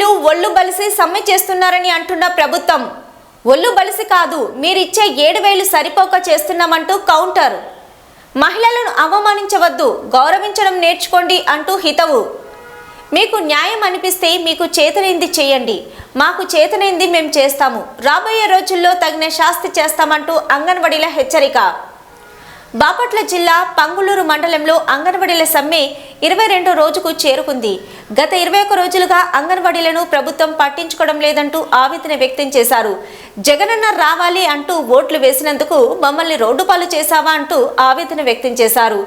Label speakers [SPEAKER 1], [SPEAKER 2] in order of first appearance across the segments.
[SPEAKER 1] సమ్మె చేస్తున్నారని అంటున్న ప్రభుత్వం. ఒళ్ళు బలిసి కాదు మీరిచ్చే ఏడు వేలు సరిపోక చేస్తున్నామంటూ కౌంటర్. మహిళలను అవమానించవద్దు గౌరవించడం నేర్చుకోండి అంటూ హితవు. మీకు న్యాయం అనిపిస్తే మీకు చేతనైంది చేయండి మాకు చేతనైంది మేము చేస్తాము. రాబోయే రోజుల్లో తగిన శాస్తి చేస్తామంటూ అంగన్వాడీల హెచ్చరిక. బాపట్ల జిల్లా పంగులూరు మండలంలో అంగన్వాడీల సమ్మె ఇరవై రెండో రోజుకు చేరుకుంది. గత ఇరవై ఒక్క రోజులుగా అంగన్వాడీలను ప్రభుత్వం పట్టించుకోవడం లేదంటూ ఆవేదన వ్యక్తం చేశారు. జగనన్న రావాలి అంటూ ఓట్లు వేసినందుకు మమ్మల్ని రోడ్డు పాలు చేశావా అంటూ ఆవేదన వ్యక్తం చేశారు.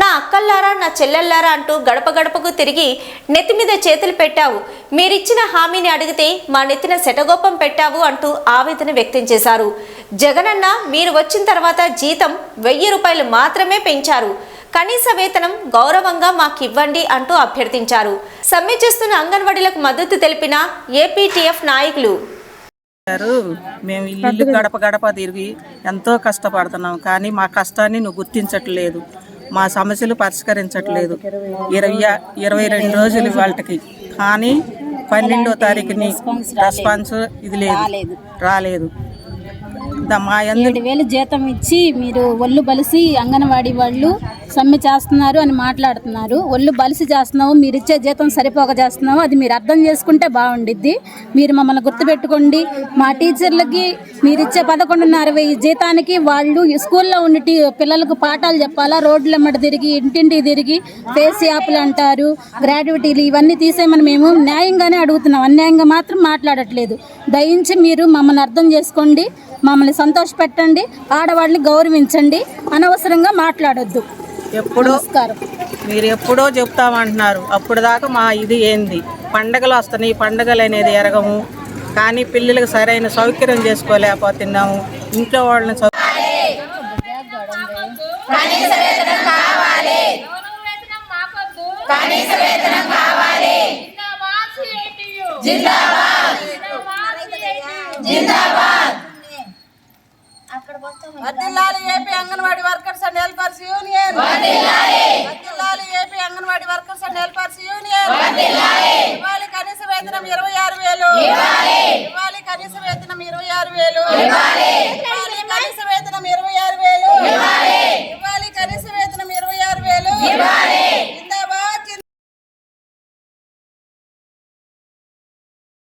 [SPEAKER 1] నా అక్కల్లారా నా చెల్లెల్లారా అంటూ గడప గడపకు తిరిగి నెత్తి మీద చేతులు పెట్టావు. మీరిచ్చిన హామీని అడిగితే మా నెత్తిన శటగోపం పెట్టావు అంటూ ఆవేదన వ్యక్తం చేశారు. జగనన్న మీరు వచ్చిన తర్వాత జీతం వెయ్యి రూపాయలు మాత్రమే పెంచారు. కనీస వేతనం గౌరవంగా మాకు ఇవ్వండి అంటూ అభ్యర్థించారు. సమ్మె చేస్తున్న అంగన్వాడీలకు మద్దతు తెలిపిన ఏపీటీఎఫ్ నాయకులు.
[SPEAKER 2] గారు మేము ఇల్లు గడప గడప తిరిగి ఎంతో కష్టపడుతున్నాం కానీ మా కష్టాన్ని నువ్వు గుర్తించట్లేదు. మా సమస్యలు పరిష్కరించట్లేదు. ఇరవై ఇరవై రెండు రోజులు వాళ్ళకి. కానీ పన్నెండో తారీఖుని రెస్పాన్స్ ఇది లేదు. రాలేదు. ద-
[SPEAKER 3] ఏడు వేలు జీతం ఇచ్చి మీరు ఒళ్ళు బలిసి అంగన్వాడీ వాళ్ళు సమ్మె చేస్తున్నారు అని మాట్లాడుతున్నారు. ఒళ్ళు బలిసి చేస్తున్నావు మీరు ఇచ్చే జీతం సరిపోక చేస్తున్నావు అది మీరు అర్థం చేసుకుంటే బాగుండిద్ది. మీరు మమ్మల్ని గుర్తుపెట్టుకోండి. మా టీచర్లకి మీరు ఇచ్చే పదకొండున్నర వెయ్యి జీతానికి వాళ్ళు ఈ స్కూల్లో ఉండి టీ- పిల్లలకు పాఠాలు చెప్పాలా? రోడ్ల వెంబడి తిరిగి ఇంటింటి తిరిగి ఫేస్ యాప్లు అంటారు గ్రాడ్యుటీలు ఇవన్నీ తీసేయమని మేము న్యాయంగానే అడుగుతున్నాం. అన్యాయంగా మాత్రం మాట్లాడట్లేదు. దయించి మీరు మమ్మల్ని అర్థం చేసుకోండి మమ్మల్ని సంతోషపెట్టండి ఆడవాళ్ళని గౌరవించండి అనవసరంగా మాట్లాడొద్దు.
[SPEAKER 2] ఎప్పుడో మీరు ఎప్పుడో చెప్తామంటున్నారు. అప్పుడు దాకా మా ఇది ఏంది? పండగలు వస్తున్నాయి. పండగలు అనేది ఎరగము. కానీ పిల్లలకు సరైన సౌకర్యం చేసుకోలేకపోతున్నాము. ఇంట్లో వాళ్ళని సౌ-
[SPEAKER 4] కనీస వేతనం కావాలి. జిందాబాద్. జిందాబాద్.
[SPEAKER 5] వర్ధిల్లాలి AP anganwadi workers and helpers union. వర్ధిల్లాలి AP anganwadi workers and helpers union. ఇవ్వాలి